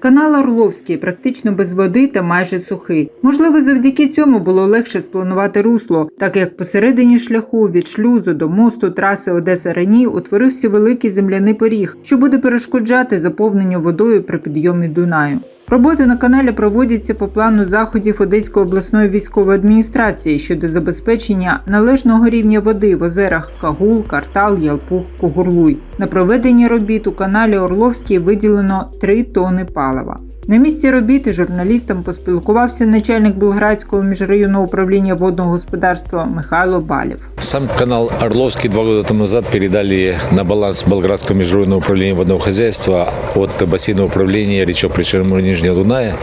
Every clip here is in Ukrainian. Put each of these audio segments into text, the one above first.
Канал Орловський практично без води та майже сухий. Можливо, завдяки цьому було легше спланувати русло, так як посередині шляху від шлюзу до мосту траси Одеса Рені утворився великий земляний поріг, що буде перешкоджати заповненню водою при підйомі Дунаю. Роботи на каналі проводяться по плану заходів Одеської обласної військової адміністрації щодо забезпечення належного рівня води в озерах Кагул, Картал, Ялпух, Кугурлуй. На проведення робіт у каналі Орловський виділено 3 тони палива. На місці робіти журналістам поспілкувався начальник Болградського міжрайонного управління водного господарства Михайло Балів. Сам канал Орловский два года тому назад передали на баланс Болградского международного управления водного хозяйства от бассейного управления речок Причерноморья Нижнего Дуная.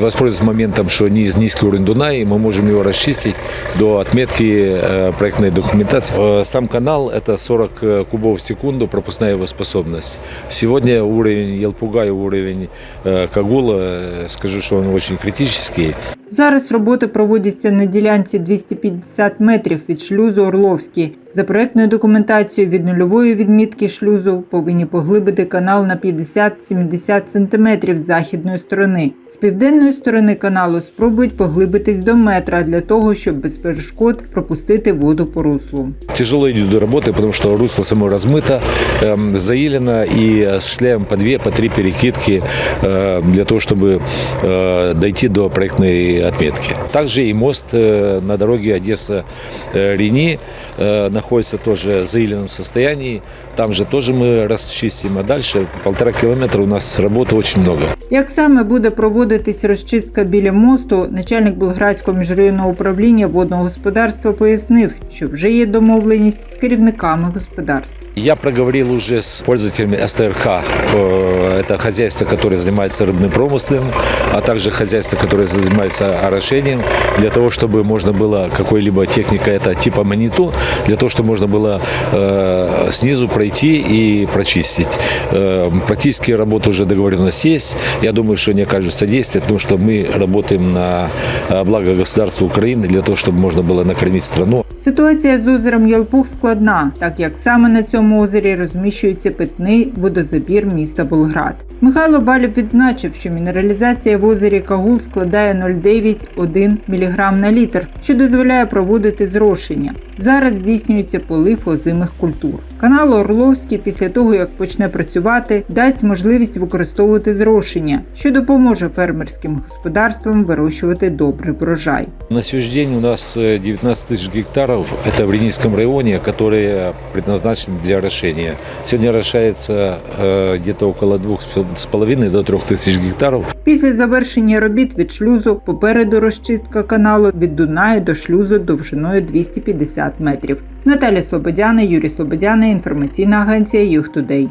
Воспользуясь моментом, что низ- низкий уровень Дуная, мы можем его расчистить до отметки э, проектной документации. Э, Сам канал – это 40 кубов в секунду пропускная его способность. Сегодня уровень Елпуга и уровень э, Кагула, э, скажу, что он очень критический. Зараз роботи проводяться на ділянці 250 метрів від шлюзу Орловський. За проектною документацією від нульової відмітки шлюзу повинні поглибити канал на 50-70 см з західної сторони. З південної сторони каналу спробують поглибитись до метра для того, щоб без перешкод пропустити воду по руслу. Тяжело идет до работы, потому что русло само размыто, эм, заилено, и осуществляем по две, по три перекидки э, для того, чтобы э, дойти до проектной отметки. Также и мост э, на дороге Одесса-Рени э, находится тоже в заиленном состоянии. Там же тоже мы расчистим, а дальше полтора километра у нас работы очень много. Як саме буде проводитись розчистка біля мосту, начальник Болградського міжрайонного управління водного господарства пояснив, що вже є домовленість з керівниками господарств. Я проговорил уже с пользователями СТРХ, э, это хозяйство, которое занимается рыбным промыслом, а также хозяйство, которое занимается орошением, для того, чтобы можно было какой-либо техника, это типа маниту, для того, чтобы можно было э, снизу пройти и прочистить. Э, практические работы уже договоренность есть. Я думаю, что не окажут содействия, потому что мы работаем на э, благо государства Украины для того, чтобы можно было накормить страну. Ситуація з озером Ялпух складна, так як саме на цьому озері розміщується питний водозабір міста Болград. Михайло Балів відзначив, що мінералізація в озері Кагул складає 0,91 мг на літр, що дозволяє проводити зрошення. Зараз здійснюється полив озимих культур. Канал Орловський після того, як почне працювати, дасть можливість використовувати зрошення, що допоможе фермерським господарствам вирощувати добрий врожай. На сегодняшний день у нас э, 19 тысяч гектаров, это в Ренийском районе, которые предназначены для орошения. Сегодня орошается э, где-то около 2,5 до 3 тысяч гектаров. Після завершення робіт від шлюзу попереду розчистка каналу від Дунаю до шлюзу довжиною 250 метрів. Наталя Слободяна, Юрій Слободяна, інформаційна агенція «Юг Тудей».